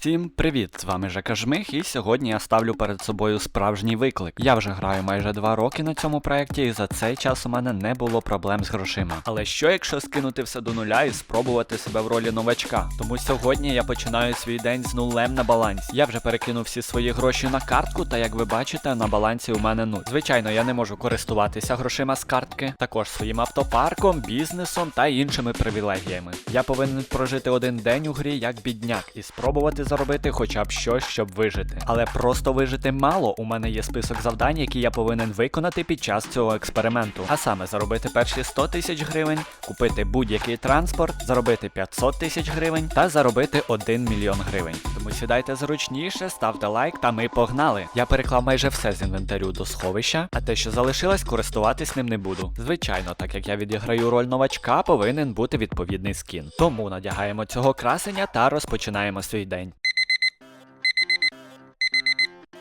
Всім привіт! З вами Жека Жмих, і сьогодні я ставлю перед собою справжній виклик. Я вже граю майже два роки на цьому проєкті, і за цей час у мене не було проблем з грошима. Але що якщо скинути все до нуля і спробувати себе в ролі новачка? Тому сьогодні я починаю свій день з нулем на балансі. Я вже перекинув всі свої гроші на картку, та як ви бачите, на балансі у мене нуль. Звичайно, я не можу користуватися грошима з картки, також своїм автопарком, бізнесом та іншими привілегіями. Я повинен прожити один день у грі як бідняк і спробувати заробити хоча б щось, щоб вижити. Але просто вижити мало. У мене є список завдань, які я повинен виконати під час цього експерименту. А саме заробити перші 100 тисяч гривень, купити будь-який транспорт, заробити 500 тисяч гривень та заробити 1 мільйон гривень. Тому сідайте зручніше, ставте лайк, та ми погнали. Я переклав майже все з інвентарю до сховища, а те, що залишилось, користуватись ним не буду. Звичайно, так як я відіграю роль новачка, повинен бути відповідний скін. Тому надягаємо цього красення та розпочинаємо свій день.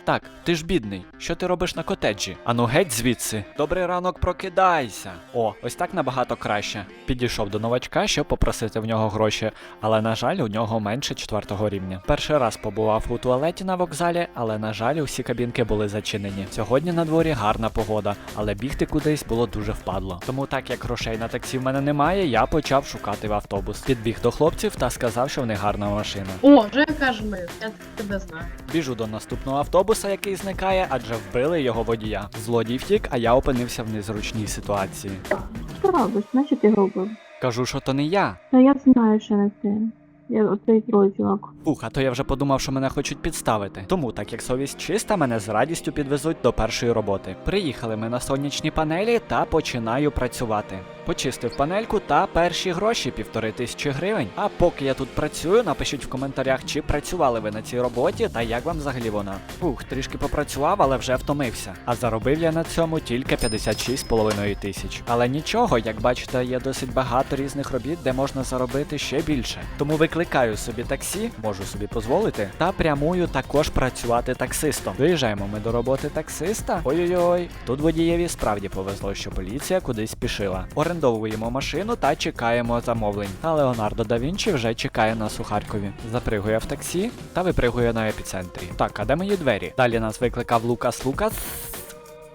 Так, ти ж бідний. Що ти робиш на котеджі? Ану геть звідси. Добрий ранок, прокидайся. О, ось так набагато краще. Підійшов до новачка, щоб попросити в нього гроші, але на жаль, у нього менше четвертого рівня. Перший раз побував у туалеті на вокзалі, але на жаль, усі кабінки були зачинені. Сьогодні на дворі гарна погода, але бігти кудись було дуже впадло. Тому так як грошей на таксі в мене немає, я почав шукати в автобус. Підбіг до хлопців та сказав, що в них гарна машина. О, Жека Жмих, я тебе знаю. Біжу до наступного автобуса, який зникає, адже вбили його водія. Злодій втік, а я опинився в незручній ситуації. Що робиш? Наче ти робив? Кажу, що то не я. Та я знаю, що не ти. Я оцей трой чувак. Ух, а то я вже подумав, що мене хочуть підставити. Тому, так як совість чиста, мене з радістю підвезуть до першої роботи. Приїхали ми на сонячні панелі та починаю працювати. Почистив панельку та перші гроші півтори тисячі гривень. А поки я тут працюю, напишіть в коментарях, чи працювали ви на цій роботі та як вам взагалі вона. Ух, трішки попрацював, але вже втомився. А заробив я на цьому тільки 56,5 тисяч. Але нічого, як бачите, є досить багато різних робіт, де можна заробити ще більше. Тому викликаю собі таксі, можу собі дозволити, та прямую також працювати таксистом. Доїжджаємо ми до роботи таксиста. Ой-ой-ой, тут водієві справді повезло, що поліція кудись спішила. Орендовуємо машину та чекаємо замовлень. А Леонардо да Вінчі вже чекає нас у Харкові. Запригує в таксі та випригує на епіцентрі. Так, а де мої двері? Далі нас викликав Лукас Лукас.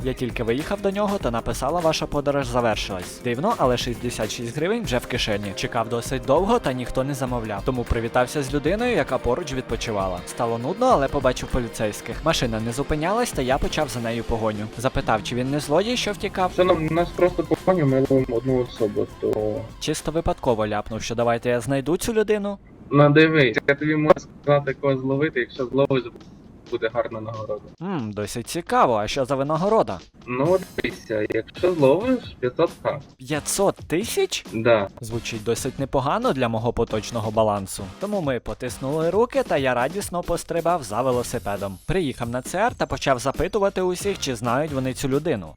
Я тільки виїхав до нього та написала, ваша подорож завершилась. Дивно, але 66 гривень вже в кишені. Чекав досить довго, та ніхто не замовляв. Тому привітався з людиною, яка поруч відпочивала. Стало нудно, але побачив поліцейських. Машина не зупинялась, та я почав за нею погоню. Запитав, чи він не злодій, що втікав. Це нам нас просто погоню, ми ловимо одну особу, то. Чисто випадково ляпнув, що давайте я знайду цю людину. Ну дивись, я тобі можу сказати кого зловити, якщо зловиш, буде гарна нагорода. Ммм, досить цікаво, а що за винагорода? Ну дивися, якщо зловиш 500к. 500 тисяч? Да. Звучить досить непогано для мого поточного балансу. Тому ми потиснули руки, та я радісно пострибав за велосипедом. Приїхав на ЦР та почав запитувати усіх, чи знають вони цю людину.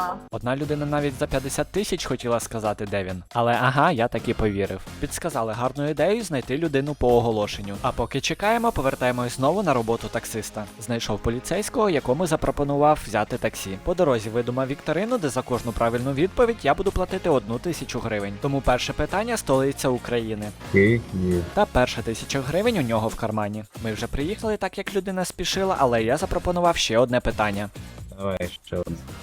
Ага. Одна людина навіть за 50 тисяч хотіла сказати, де він. Але ага, я таки повірив. Підсказали гарну ідею знайти людину по оголошенню. А поки чекаємо, повертаємось знову на роботу таксиста. Знайшов поліцейського, якому запропонував взяти таксі. По дорозі видумав вікторину, де за кожну правильну відповідь я буду платити одну тисячу гривень. Тому перше питання столиця України. Київ. Та перша тисяча гривень у нього в кармані. Ми вже приїхали, так як людина спішила, але я запропонував ще одне питання. Давай ще.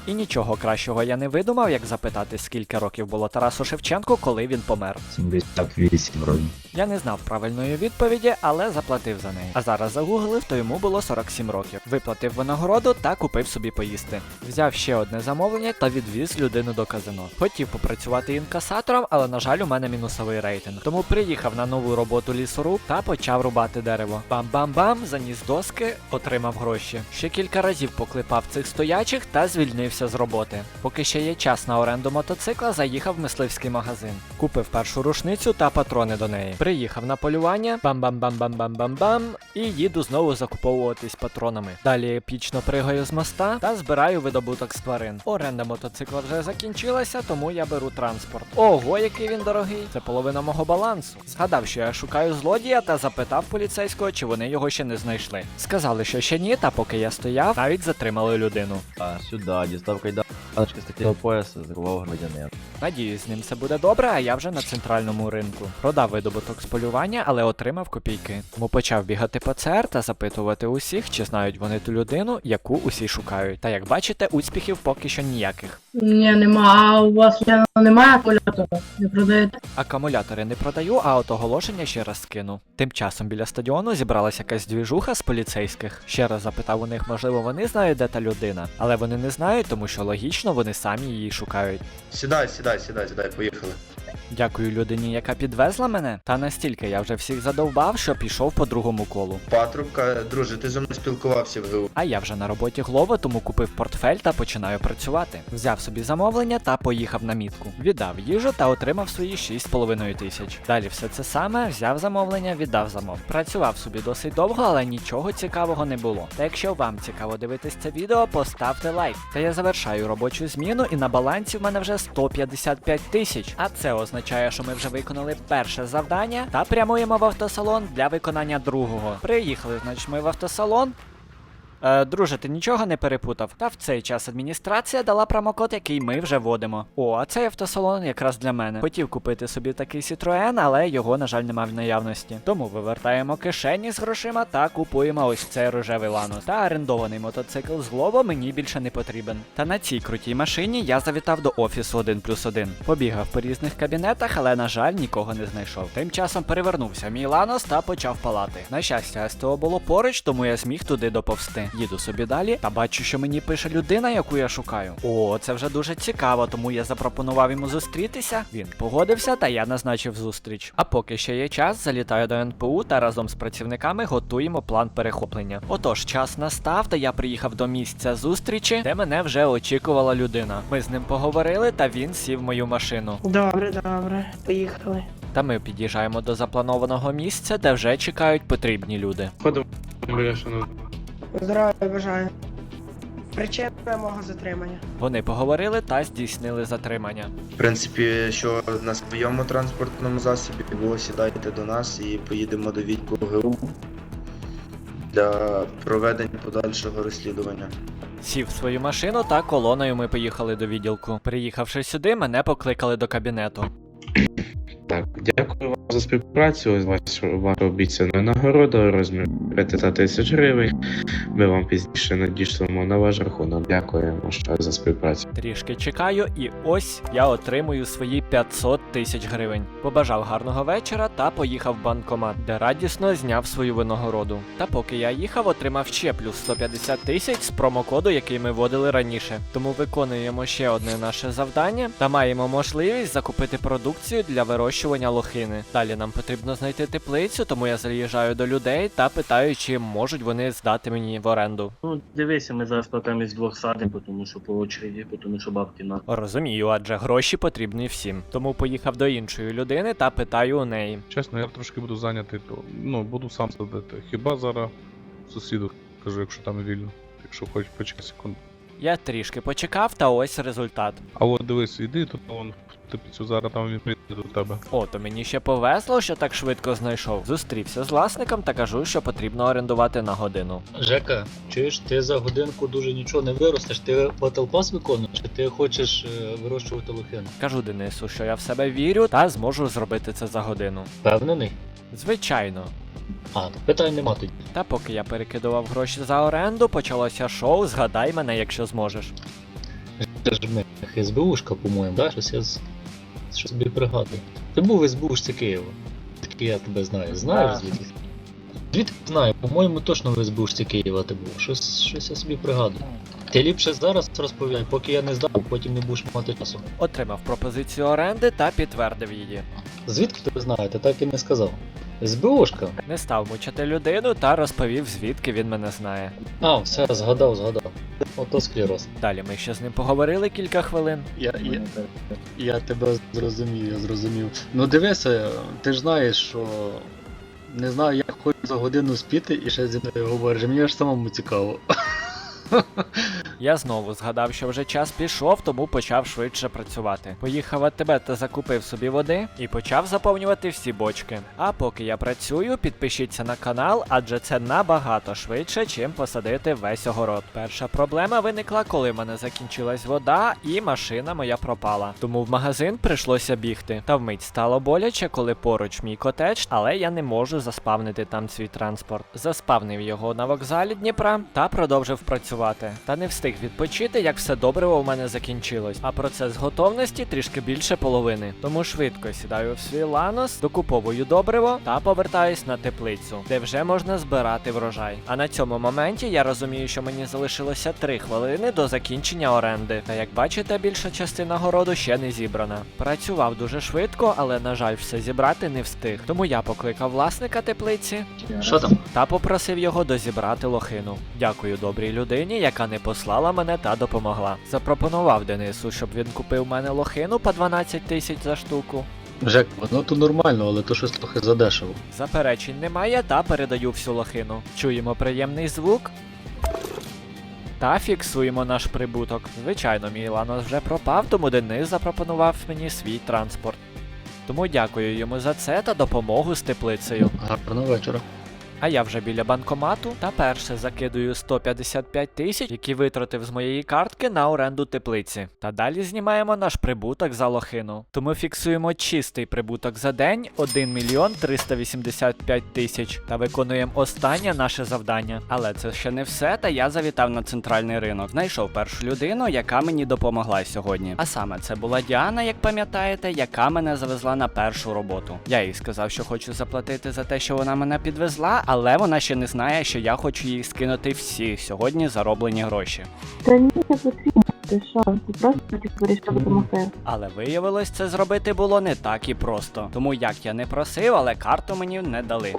І нічого кращого я не видумав, як запитати, скільки років було Тарасу Шевченку, коли він помер. 78 вроді. Я не знав правильної відповіді, але заплатив за неї. А зараз загуглив, то йому було 47 років. Виплатив винагороду та купив собі поїсти. Взяв ще одне замовлення та відвіз людину до казино. Хотів попрацювати інкасатором, але на жаль, у мене мінусовий рейтинг. Тому приїхав на нову роботу лісоруб та почав рубати дерево. Бам-бам-бам, заніс доски, отримав гроші. Ще кілька разів поклепав цих стоячих та звільнився з роботи. Поки ще є час на оренду мотоцикла, заїхав в мисливський магазин. Купив першу рушницю та патрони до неї. Приїхав на полювання, бам-бам-бам-бам-бам-бам-бам, і їду знову закуповуватись патронами. Далі епічно пригаю з моста та збираю видобуток з тварин. Оренда мотоцикла вже закінчилася, тому я беру транспорт. Ого, який він дорогий! Це половина мого балансу. Згадав, що я шукаю злодія та запитав поліцейського, чи вони його ще не знайшли. Сказали, що ще ні, та поки я стояв, навіть затримали людину. А, сюди, дістав кайданочки з такого пояса, зірвав громадянин. Надіюсь, з ним все буде добре, а я вже на центральному ринку. Продав видобуток з полювання, але отримав копійки. Тому почав бігати по ЦР та запитувати усіх, чи знають вони ту людину, яку усі шукають. Та як бачите, успіхів поки що ніяких. Ні, нема. А у вас немає акумулятора? Не продаєте? Акумулятори не продаю, а от оголошення ще раз скину. Тим часом біля стадіону зібралася якась двіжуха з поліцейських. Ще раз запитав у них, можливо, вони знають, де та людина. Але вони не знають, тому що логічно вони самі її шукають. Сідай, сідай, сідай, сідай, поїхали. Дякую людині, яка підвезла мене. Та настільки я вже всіх задовбав, що пішов по другому колу. Патрубка, друже, ти зі мною спілкувався в ГУ. А я вже на роботі Глово, тому купив портфель та починаю працювати. Взяв собі замовлення та поїхав на мітку. Віддав їжу та отримав свої 6,5 тисяч. Далі все це саме, взяв замовлення, віддав замов. Працював собі досить довго, але нічого цікавого не було. Та якщо вам цікаво дивитись це відео, поставте лайк. Та я завершаю робочу зміну і на балансі в мене вже 155 тисяч. А це означає, що ми вже виконали перше завдання та прямуємо в автосалон для виконання другого. Приїхали, значить, ми в автосалон. Е, друже, ти нічого не перепутав. Та в цей час адміністрація дала промокод, який ми вже вводимо. О, а цей автосалон якраз для мене. Хотів купити собі такий Citroen, але його, на жаль, немає в наявності. Тому вивертаємо кишені з грошима та купуємо ось цей рожевий ланос. Та орендований мотоцикл з Глово мені більше не потрібен. Та на цій крутій машині я завітав до офісу 1 плюс 1. Побігав по різних кабінетах, але, на жаль, нікого не знайшов. Тим часом перевернувся мій ланос та почав палати. На щастя, СТО було поруч, тому я зміг туди Їду собі далі та бачу, що мені пише людина, яку я шукаю. О, це вже дуже цікаво, тому я запропонував йому зустрітися. Він погодився, та я назначив зустріч. А поки ще є час, залітаю до НПУ та разом з працівниками готуємо план перехоплення. Отож, час настав, та я приїхав до місця зустрічі, де мене вже очікувала людина. Ми з ним поговорили, та він сів в мою машину. Добре, добре, поїхали. Та ми під'їжджаємо до запланованого місця, де вже чекають потрібні люди. Ходимо, моя Здравия бажаю. Причина мого затримання. Вони поговорили та здійснили затримання. В принципі, що на своєму транспортному засобі було сідайте до нас і поїдемо до відділу ГУ для проведення подальшого розслідування. Сів в свою машину та колоною ми поїхали до відділку. Приїхавши сюди, мене покликали до кабінету. Так, дякую вам за співпрацю. Ваша ваша обіцяна нагорода у розмірі 500 тисяч гривень. Ми вам пізніше надішлемо на ваш рахунок. Дякуємо ще за співпрацю. Трішки чекаю, і ось я отримую свої 500 тисяч гривень. Побажав гарного вечора та поїхав в банкомат, де радісно зняв свою винагороду. Та поки я їхав, отримав ще плюс 150 тисяч з промокоду, який ми вводили раніше. Тому виконуємо ще одне наше завдання та маємо можливість закупити продукцію для вирощування лохини. Далі нам потрібно знайти теплицю, тому я заїжджаю до людей та питаю, чи можуть вони здати мені в оренду. Ну, дивися, ми зараз поки із двох садимо, тому що по очереді, тому що бабки на. Розумію, адже гроші потрібні всім. Тому поїхав до іншої людини та питаю у неї. Чесно, я трошки буду зайнятий, то ну буду сам садити. Хіба зараз сусіду кажу, якщо там вільно, якщо хоч почекай секунду. Я трішки почекав, та ось результат. А от дивись, іди тут, вон теплицю зараз там він прийде до тебе. О, то мені ще повезло, що так швидко знайшов. Зустрівся з власником та кажу, що потрібно орендувати на годину. Жека, чуєш, ти за годинку дуже нічого не виростеш, ти Pass виконуєш, чи ти хочеш е, вирощувати лохину? Кажу Денису, що я в себе вірю та зможу зробити це за годину. Впевнений? Звичайно. А, питань нема тоді. Та поки я перекидував гроші за оренду, почалося шоу Згадай мене, якщо зможеш. Це ж ми СБУшка, по-моєму, да? Щось я з- щось собі пригадую. Ти був СБУшці Києва. Таки я тебе знаю. Знаєш Так. звідки? Звідки знаю? По-моєму, точно в СБУшці Києва ти був. Щось, щось я собі пригадую. Ти ліпше зараз розповідай, поки я не здав, потім не будеш мати часу. Отримав пропозицію оренди та підтвердив її. Звідки ти знаєте, так і не сказав. СБУшка? Не став мучити людину та розповів, звідки він мене знає. А, все, згадав, згадав. Ото склероз. Далі ми ще з ним поговорили кілька хвилин. Я, я, я тебе зрозумів, я зрозумів. Ну дивися, ти ж знаєш, що не знаю, як хочу за годину спіти і ще зі мною говориш. Мені аж самому цікаво. Я знову згадав, що вже час пішов, тому почав швидше працювати. Поїхав АТБ та закупив собі води і почав заповнювати всі бочки. А поки я працюю, підпишіться на канал, адже це набагато швидше, чим посадити весь огород. Перша проблема виникла, коли в мене закінчилась вода і машина моя пропала. Тому в магазин прийшлося бігти. Та вмить стало боляче, коли поруч мій котедж, але я не можу заспавнити там свій транспорт. Заспавнив його на вокзалі Дніпра та продовжив працювати. Та не встиг відпочити, як все добриво у мене закінчилось. А процес готовності трішки більше половини. Тому швидко сідаю в свій ланос, докуповую добриво та повертаюсь на теплицю, де вже можна збирати врожай. А на цьому моменті я розумію, що мені залишилося 3 хвилини до закінчення оренди. Та як бачите, більша частина городу ще не зібрана. Працював дуже швидко, але на жаль, все зібрати не встиг. Тому я покликав власника теплиці Що там? та попросив його дозібрати лохину. Дякую добрій людині, яка не послала мене та допомогла. Запропонував Денису, щоб він купив мене лохину по 12 тисяч за штуку. Жек, воно то нормально, але то щось трохи задешево. Заперечень немає та передаю всю лохину. Чуємо приємний звук. Та фіксуємо наш прибуток. Звичайно, мій ланос вже пропав, тому Денис запропонував мені свій транспорт. Тому дякую йому за це та допомогу з теплицею. Гарного вечора. А я вже біля банкомату та перше закидую 155 тисяч, які витратив з моєї картки на оренду теплиці. Та далі знімаємо наш прибуток за лохину. Тому фіксуємо чистий прибуток за день 1 мільйон 385 тисяч та виконуємо останнє наше завдання. Але це ще не все, та я завітав на центральний ринок. Знайшов першу людину, яка мені допомогла сьогодні. А саме це була Діана, як пам'ятаєте, яка мене завезла на першу роботу. Я їй сказав, що хочу заплатити за те, що вона мене підвезла, але вона ще не знає, що я хочу їй скинути всі сьогодні зароблені гроші. Та ні, не потрібно. Ти що? Ти просто хотів вирішити допомогти. Але виявилось, це зробити було не так і просто. Тому як я не просив, але карту мені не дали.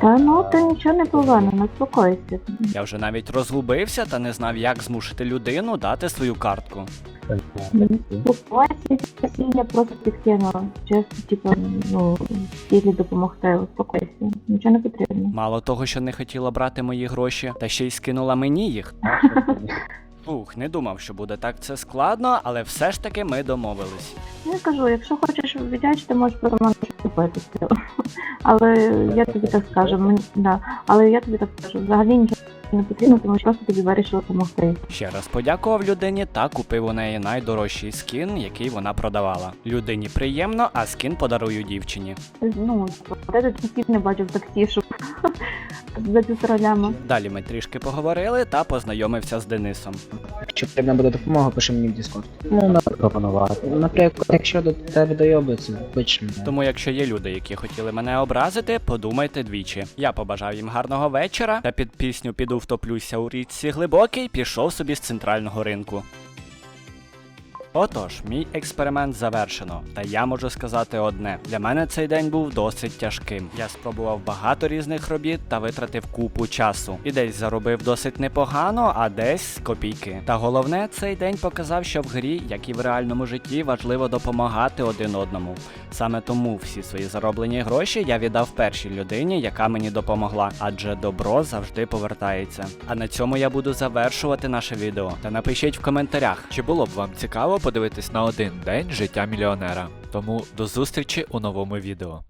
Та ну ти нічого не повинен, успокойся. Я вже навіть розгубився та не знав, як змусити людину дати свою картку. Успокойся, я просто підкинула. Чесно, типу, ну, цілі допомогти, успокойся. Нічого не потрібно. Мало того, що не хотіла брати мої гроші, та ще й скинула мені їх. Фух, не думав, що буде так це складно, але все ж таки ми домовились. Я кажу, якщо хочеш віддячити, можеш про мене купити. Але я тобі так скажу, мені, да. але я тобі так скажу, взагалі нічого не потрібно, тому що просто тобі вирішила допомогти. Ще раз подякував людині та купив у неї найдорожчий скін, який вона продавала. Людині приємно, а скін подарую дівчині. Ну, я тут таких не бачив таксі, щоб за півтора ляма. Далі ми трішки поговорили та познайомився з Денисом. Якщо потрібна буде допомога, пиши мені в Discord. Ну, на пропонувати. Наприклад, якщо до тебе дойобиться, пиши мені. Тому, якщо є люди, які хотіли мене образити, подумайте двічі. Я побажав їм гарного вечора та під пісню піду втоплюся у річці глибокий, пішов собі з центрального ринку. Отож, мій експеримент завершено, та я можу сказати одне: для мене цей день був досить тяжким. Я спробував багато різних робіт та витратив купу часу. І десь заробив досить непогано, а десь копійки. Та головне, цей день показав, що в грі, як і в реальному житті, важливо допомагати один одному. Саме тому всі свої зароблені гроші я віддав першій людині, яка мені допомогла, адже добро завжди повертається. А на цьому я буду завершувати наше відео. Та напишіть в коментарях, чи було б вам цікаво подивитись на один день життя мільйонера. Тому до зустрічі у новому відео.